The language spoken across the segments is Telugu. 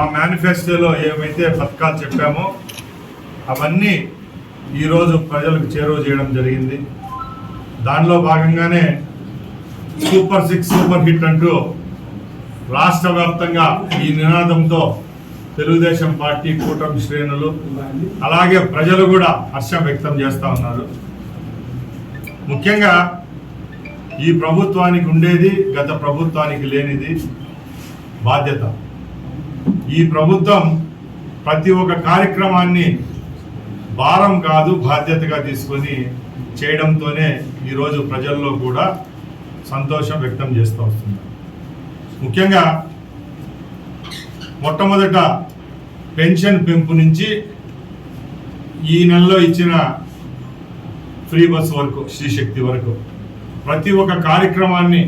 మా మేనిఫెస్టోలో ఏమైతే పథకాలు చెప్పామో అవన్నీ ఈరోజు ప్రజలకు చేరువ చేయడం జరిగింది. దానిలో భాగంగానే సూపర్ సిక్స్ సూపర్ హిట్ అంటూ రాష్ట్ర వ్యాప్తంగా ఈ నినాదంతో తెలుగుదేశం పార్టీ కూటమి శ్రేణులు అలాగే ప్రజలు కూడా హర్షం వ్యక్తం చేస్తూ ఉన్నారు. ముఖ్యంగా ఈ ప్రభుత్వానికి ఉండేది గత ప్రభుత్వానికి లేనిది బాధ్యత. ఈ ప్రభుత్వం ప్రతి ఒక్క కార్యక్రమాన్ని భారం కాదు బాధ్యతగా తీసుకొని చేయడంతోనే ఈరోజు ప్రజల్లో కూడా సంతోషం వ్యక్తం చేస్తూ వస్తున్నారు. ముఖ్యంగా మొట్టమొదట పెన్షన్ పెంపు నుంచి ఈ నెలలో ఇచ్చిన ఫ్రీ బస్ వరకు శ్రీశక్తి వరకు ప్రతి ఒక్క కార్యక్రమాన్ని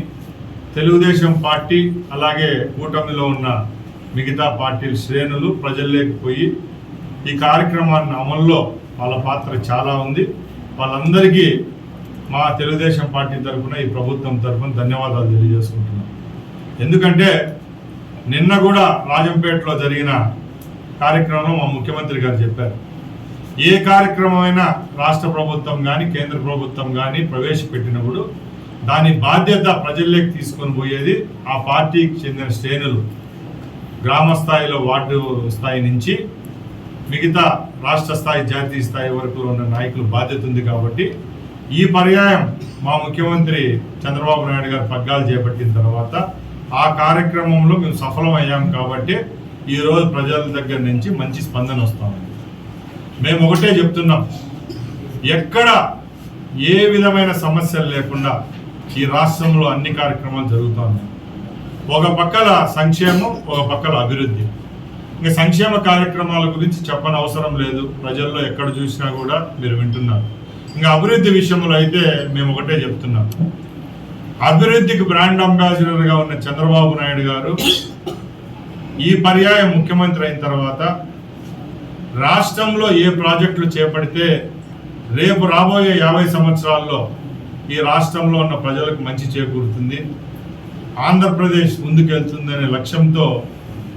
తెలుగుదేశం పార్టీ అలాగే కూటమిలో ఉన్న మిగతా పార్టీల శ్రేణులు ప్రజల్లోకి పోయి ఈ కార్యక్రమాన్ని అమల్లో వాళ్ళ పాత్ర చాలా ఉంది. వాళ్ళందరికీ మా తెలుగుదేశం పార్టీ తరఫున ఈ ప్రభుత్వం తరఫున ధన్యవాదాలు తెలియజేసుకుంటున్నాం. ఎందుకంటే నిన్న కూడా రాజంపేటలో జరిగిన కార్యక్రమం మా ముఖ్యమంత్రి గారు చెప్పారు. ఏ కార్యక్రమమైనా రాష్ట్ర ప్రభుత్వం కానీ కేంద్ర ప్రభుత్వం కానీ ప్రవేశపెట్టినప్పుడు దాని బాధ్యత ప్రజల్లోకి తీసుకొని పోయేది ఆ పార్టీకి చెందిన శ్రేణులు. గ్రామ స్థాయిలో వార్డు స్థాయి నుంచి మిగతా రాష్ట్ర స్థాయి జాతీయ స్థాయి వరకు ఉన్న నాయకులు బాధ్యత ఉంది కాబట్టి ఈ పర్యాయం మా ముఖ్యమంత్రి చంద్రబాబు నాయుడు గారు పగ్గాలు చేపట్టిన తర్వాత ఆ కార్యక్రమంలో మేము సఫలమయ్యాం కాబట్టి ఈరోజు ప్రజల దగ్గర నుంచి మంచి స్పందన వస్తాం మేము ఒకటే చెప్తున్నాం. ఎక్కడ ఏ విధమైన సమస్యలు లేకుండా ఈ రాష్ట్రంలో అన్ని కార్యక్రమాలు జరుగుతూ ఉన్నాయి ఒక పక్కల సంక్షేమం ఒక పక్కల అభివృద్ధి. ఇంకా సంక్షేమ కార్యక్రమాల గురించి చెప్పని అవసరం లేదు. ప్రజల్లో ఎక్కడ చూసినా కూడా మీరు వింటున్నారు. ఇంకా అభివృద్ధి విషయంలో అయితే మేము ఒకటే చెప్తున్నాం. అభివృద్ధికి బ్రాండ్ అంబాసిడర్గా ఉన్న చంద్రబాబు నాయుడు గారు ఈ పర్యాయం ముఖ్యమంత్రి అయిన తర్వాత రాష్ట్రంలో ఏ ప్రాజెక్టులు చేపడితే రేపు రాబోయే యాభై సంవత్సరాల్లో ఈ రాష్ట్రంలో ఉన్న ప్రజలకు మంచి చేకూరుతుంది. ఆంధ్రప్రదేశ్ ముందుకెళ్తుందనే లక్ష్యంతో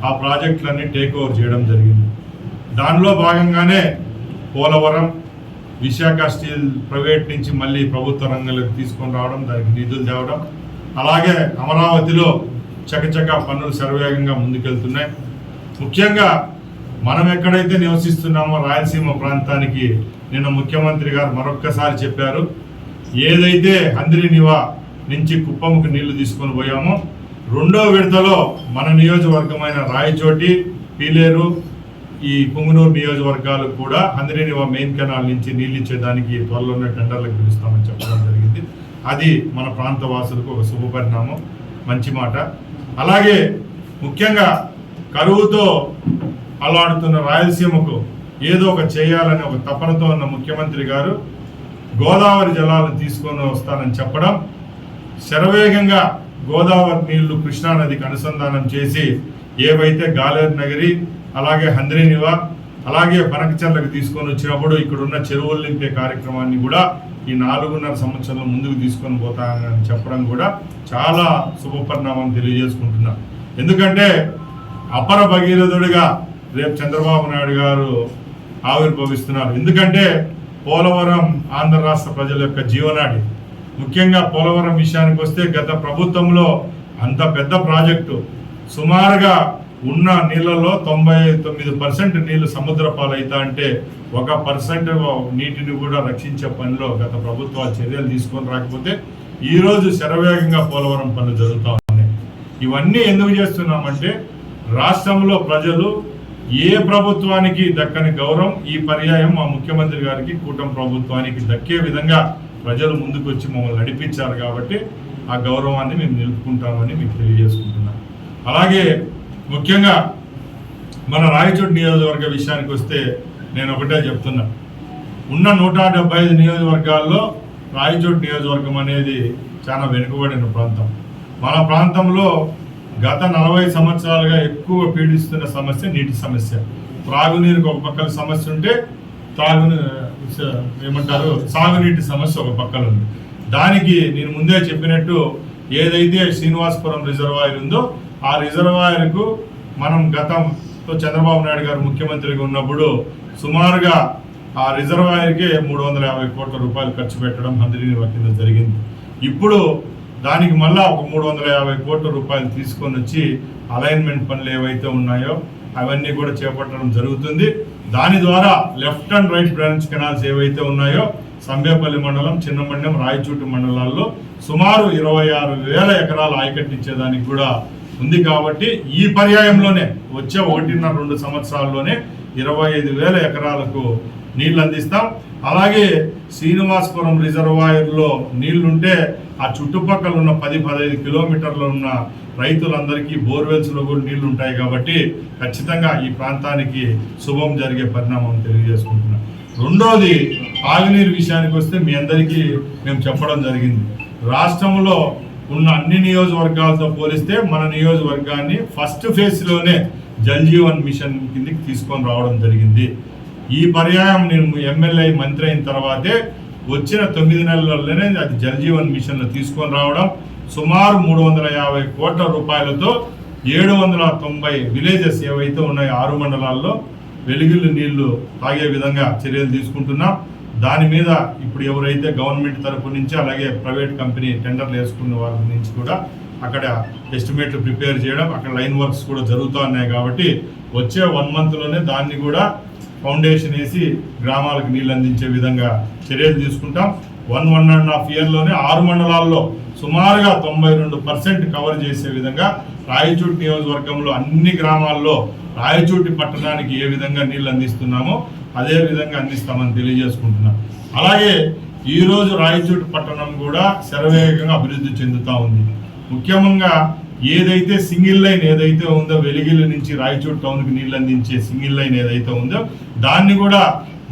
ఆ ప్రాజెక్టులన్నీ టేక్ ఓవర్ చేయడం జరిగింది. దానిలో భాగంగానే పోలవరం విశాఖ స్టీల్ ప్రైవేట్ నుంచి మళ్ళీ ప్రభుత్వ రంగంలోకి తీసుకొని రావడం దానికి నిధులు తేవడం అలాగే అమరావతిలో చకచక పనులు శరవేగంగా ముందుకెళ్తున్నాయి. ముఖ్యంగా మనం ఎక్కడైతే నివసిస్తున్నామో రాయలసీమ ప్రాంతానికి నిన్న ముఖ్యమంత్రి గారు మరొక్కసారి చెప్పారు ఏదైతే హంద్రి నివా నుంచి కుప్పంకు నీళ్ళు తీసుకొని పోయాము. రెండో విడతలో మన నియోజకవర్గమైన రాయచోటి పీలేరు ఈ పుంగునూరు నియోజకవర్గాలకు కూడా హంద్రినివా మెయిన్ కెనాల్ నుంచి నీళ్ళు ఇచ్చేదానికి త్వరలోనే టెండర్లకు పిలుస్తామని చెప్పడం జరిగింది. అది మన ప్రాంత వాసులకు ఒక శుభపరిణామం మంచి మాట. అలాగే ముఖ్యంగా కరువుతో అలాడుతున్న రాయలసీమకు ఏదో ఒక చేయాలని ఒక తపనతో ఉన్న ముఖ్యమంత్రి గారు గోదావరి జలాలను తీసుకొని వస్తానని చెప్పడం శరవేగంగా గోదావరి నీళ్ళు కృష్ణానదికి అనుసంధానం చేసి ఏవైతే గాలేరు నగరి అలాగే హంద్రీనివా అలాగే పనకచర్లకు తీసుకొని వచ్చినప్పుడు ఇక్కడ ఉన్న చెరువులు నింపే కార్యక్రమాన్ని కూడా ఈ నాలుగున్నర సంవత్సరంలో ముందుకు తీసుకొని పోతానని చెప్పడం కూడా చాలా శుభపరిణామం తెలియజేసుకుంటున్నా. ఎందుకంటే అపర భగీరథుడిగా రేపు చంద్రబాబు నాయుడు గారు ఆవిర్భవిస్తున్నారు. ఎందుకంటే పోలవరం ఆంధ్ర రాష్ట్ర ప్రజల యొక్క జీవనాడి. ముఖ్యంగా పోలవరం విషయానికి వస్తే గత ప్రభుత్వంలో అంత పెద్ద ప్రాజెక్టు. సుమారుగా ఉన్న నీళ్ళలో తొంభై తొమ్మిది పర్సెంట్ నీళ్ళు సముద్ర పాలైతా అంటే ఒక పర్సెంట్ నీటిని కూడా రక్షించే పనిలో గత ప్రభుత్వాలు చర్యలు తీసుకొని రాకపోతే ఈరోజు శరవేగంగా పోలవరం పనులు జరుగుతూ ఉన్నాయి. ఇవన్నీ ఎందుకు చేస్తున్నామంటే రాష్ట్రంలో ప్రజలు ఏ ప్రభుత్వానికి దక్కని గౌరవం ఈ పర్యాయం మా ముఖ్యమంత్రి గారికి కూటమి ప్రభుత్వానికి దక్కే విధంగా ప్రజలు ముందుకు వచ్చి మమ్మల్ని నడిపించారు కాబట్టి ఆ గౌరవాన్ని మేము నిలుపుకుంటామని మీకు తెలియజేసుకుంటున్నాను అలాగే ముఖ్యంగా మన రాయచోటి నియోజకవర్గ విషయానికి వస్తే నేను ఒకటే చెప్తున్నా. ఉన్న నూట డెబ్బై ఐదు నియోజకవర్గాల్లో రాయచోటి నియోజకవర్గం అనేది చాలా వెనుకబడిన ప్రాంతం. మన ప్రాంతంలో గత నలభై సంవత్సరాలుగా ఎక్కువ పీడిస్తున్న సమస్య నీటి సమస్య. త్రాగునీరుకి ఒక పక్కన సమస్య ఉంటే త్రాగునీరు ఏమంటారు సాగునీటి సమస్య ఒక పక్కన ఉంది దానికి నేను ముందే చెప్పినట్టు ఏదైతే శ్రీనివాసపురం రిజర్వాయర్ ఉందో ఆ రిజర్వాయర్కు మనం గతంతో చంద్రబాబు నాయుడు గారు ముఖ్యమంత్రిగా ఉన్నప్పుడు సుమారుగా ఆ రిజర్వాయర్కే మూడు వందల యాభై కోట్ల రూపాయలు ఖర్చు పెట్టడం మంత్రిని కింద జరిగింది. ఇప్పుడు దానికి మళ్ళా ఒక మూడు వందల యాభై కోట్ల రూపాయలు తీసుకొని వచ్చి అలైన్మెంట్ పనులు ఏవైతే ఉన్నాయో అవన్నీ కూడా చేపట్టడం జరుగుతుంది. దాని ద్వారా left and right branch canals ఏవైతే ఉన్నాయో సంబేపల్లి మండలం చిన్నమండలం రాయచూటి మండలాల్లో సుమారు ఇరవై ఆరు వేల ఎకరాలు ఆయకట్టించేదానికి కూడా ఉంది కాబట్టి ఈ పర్యాయంలోనే వచ్చే ఒకటిన్నర రెండు సంవత్సరాల్లోనే ఇరవై ఐదు వేల ఎకరాలకు నీళ్ళు అందిస్తాం. అలాగే శ్రీనివాసపురం రిజర్వాయర్లో నీళ్ళుంటే ఆ చుట్టుపక్కల ఉన్న పది పదహైదు కిలోమీటర్లు ఉన్న రైతులందరికీ బోర్వెల్స్లో కూడా నీళ్ళు ఉంటాయి కాబట్టి ఖచ్చితంగా ఈ ప్రాంతానికి శుభం జరిగే పరిణామం తెలియజేసుకుంటున్నాం. రెండోది తాగునీరు విషయానికి వస్తే మీ అందరికీ మేము చెప్పడం జరిగింది. రాష్ట్రంలో ఉన్న అన్ని నియోజకవర్గాలతో పోలిస్తే మన నియోజకవర్గాన్ని ఫస్ట్ ఫేజ్లోనే జల్జీవన్ మిషన్ కిందకి తీసుకొని రావడం జరిగింది. ఈ పర్యాయం నేను ఎమ్మెల్యే మంత్రి అయిన తర్వాతే వచ్చిన తొమ్మిది నెలల్లోనే అది జల్ మిషన్లు మిషన్లో తీసుకొని రావడం సుమారు మూడు వందల యాభై కోట్ల రూపాయలతో ఏడు వందల తొంభై విలేజెస్ ఏవైతే ఉన్నాయో ఆరు మండలాల్లో వెలుగులు నీళ్ళు తాగే విధంగా చర్యలు తీసుకుంటున్నాం. దాని మీద ఇప్పుడు ఎవరైతే గవర్నమెంట్ తరపు నుంచి అలాగే ప్రైవేట్ కంపెనీ టెండర్లు వేసుకున్న వాళ్ళ నుంచి కూడా అక్కడ ఎస్టిమేట్లు ప్రిపేర్ చేయడం అక్కడ లైన్ వర్క్స్ కూడా జరుగుతూ ఉన్నాయి కాబట్టి వచ్చే వన్ మంత్లోనే దాన్ని కూడా ఫౌండేషన్ వేసి గ్రామాలకు నీళ్ళు అందించే విధంగా చర్యలు తీసుకుంటాం. వన్ వన్ అండ్ హాఫ్ ఇయర్లోనే ఆరు మండలాల్లో సుమారుగా తొంభై రెండు పర్సెంట్ కవర్ చేసే విధంగా రాయచూటి నియోజకవర్గంలో అన్ని గ్రామాల్లో రాయచూటి పట్టణానికి ఏ విధంగా నీళ్ళు అందిస్తున్నామో అదే విధంగా అందిస్తామని తెలియజేసుకుంటున్నాం. అలాగే ఈరోజు రాయచూటి పట్టణం కూడా శరవేగంగా అభివృద్ధి చెందుతూ ఉంది. ముఖ్యంగా ఏదైతే సింగిల్ లైన్ ఏదైతే ఉందో వెలిగిల నుంచి రాయచూట్ టౌన్కి నీళ్ళు అందించే సింగిల్ లైన్ ఏదైతే ఉందో దాన్ని కూడా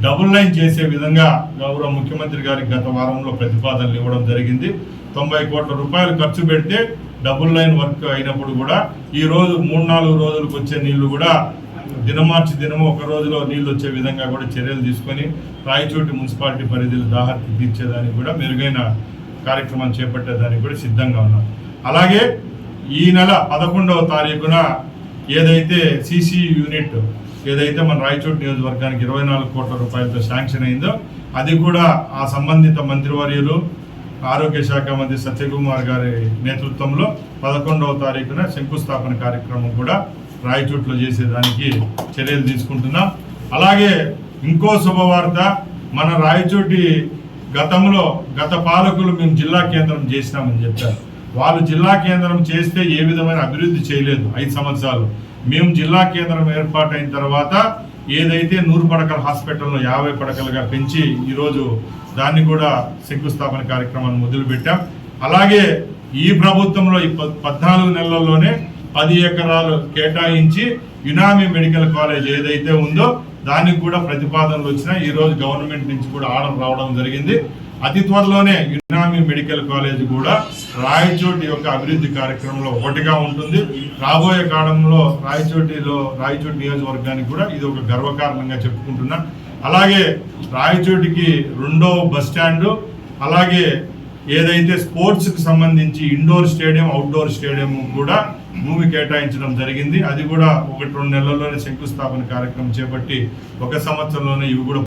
డబుల్ లైన్ చేసే విధంగా గౌరవ ముఖ్యమంత్రి గారికి గత వారంలో ప్రతిపాదనలు ఇవ్వడం జరిగింది. తొంభై కోట్ల రూపాయలు ఖర్చు పెడితే డబుల్ లైన్ వర్క్ అయినప్పుడు కూడా ఈ రోజు మూడు నాలుగు రోజులకు వచ్చే నీళ్ళు కూడా దినమార్చి దినము ఒక రోజులో నీళ్ళు వచ్చే విధంగా కూడా చర్యలు తీసుకొని రాయచోటి మున్సిపాలిటీ పరిధిలో దాహర్తి తీర్చేదానికి కూడా మెరుగైన కార్యక్రమం చేపట్టేదానికి కూడా సిద్ధంగా ఉన్నాం. అలాగే ఈ నెల పదకొండవ తారీఖున ఏదైతే సిసి యూనిట్ ఏదైతే మన రాయచోటి నియోజకవర్గానికి ఇరవై నాలుగు కోట్ల రూపాయలతో శాంక్షన్ అయిందో అది కూడా ఆ సంబంధిత మంత్రివర్యులు ఆరోగ్య శాఖ మంత్రి సత్యకుమార్ గారి నేతృత్వంలో పదకొండవ తారీఖున శంకుస్థాపన కార్యక్రమం కూడా రాయచోట్లో చేసేదానికి చర్యలు తీసుకుంటున్నాం. అలాగే ఇంకో శుభవార్త మన రాయచోటి గతంలో గత పాలకులు మేము జిల్లా కేంద్రం చేసినామని చెప్పారు. వాళ్ళు జిల్లా కేంద్రం చేస్తే ఏ విధమైన అభివృద్ధి చేయలేదు ఐదు సంవత్సరాలు. మేము జిల్లా కేంద్రం ఏర్పాటైన తర్వాత ఏదైతే నూరు పడకల హాస్పిటల్ను యాభై పడకలుగా పెంచి ఈరోజు దాన్ని కూడా శంకుస్థాపన కార్యక్రమాన్ని మొదలుపెట్టాం. అలాగే ఈ ప్రభుత్వంలో ఈ పద్- పద్నాలుగు నెలల్లోనే పది ఎకరాలు కేటాయించి యునామి మెడికల్ కాలేజ్ ఏదైతే ఉందో దానికి కూడా ప్రతిపాదనలు వచ్చినా ఈరోజు గవర్నమెంట్ నుంచి కూడా ఆర్డర్ రావడం జరిగింది. అతి త్వరలోనే యునామి మెడికల్ కాలేజ్ కూడా రాయచోటి యొక్క అభివృద్ధి కార్యక్రమంలో ఒకటిగా ఉంటుంది. రాబోయే కాలంలో రాయచోటిలో రాయచోటి నియోజకవర్గానికి కూడా ఇది ఒక గర్వకారణంగా చెప్పుకుంటున్నా. అలాగే రాయచోటికి రెండో బస్ స్టాండు అలాగే ఏదైతే స్పోర్ట్స్కి సంబంధించి ఇండోర్ స్టేడియం అవుట్డోర్ స్టేడియం కూడా భూమి కేటాయించడం జరిగింది. అది కూడా ఒకటి రెండు నెలల్లోనే శంకుస్థాపన కార్యక్రమం చేపట్టి ఒక సంవత్సరంలోనే ఇవి కూడా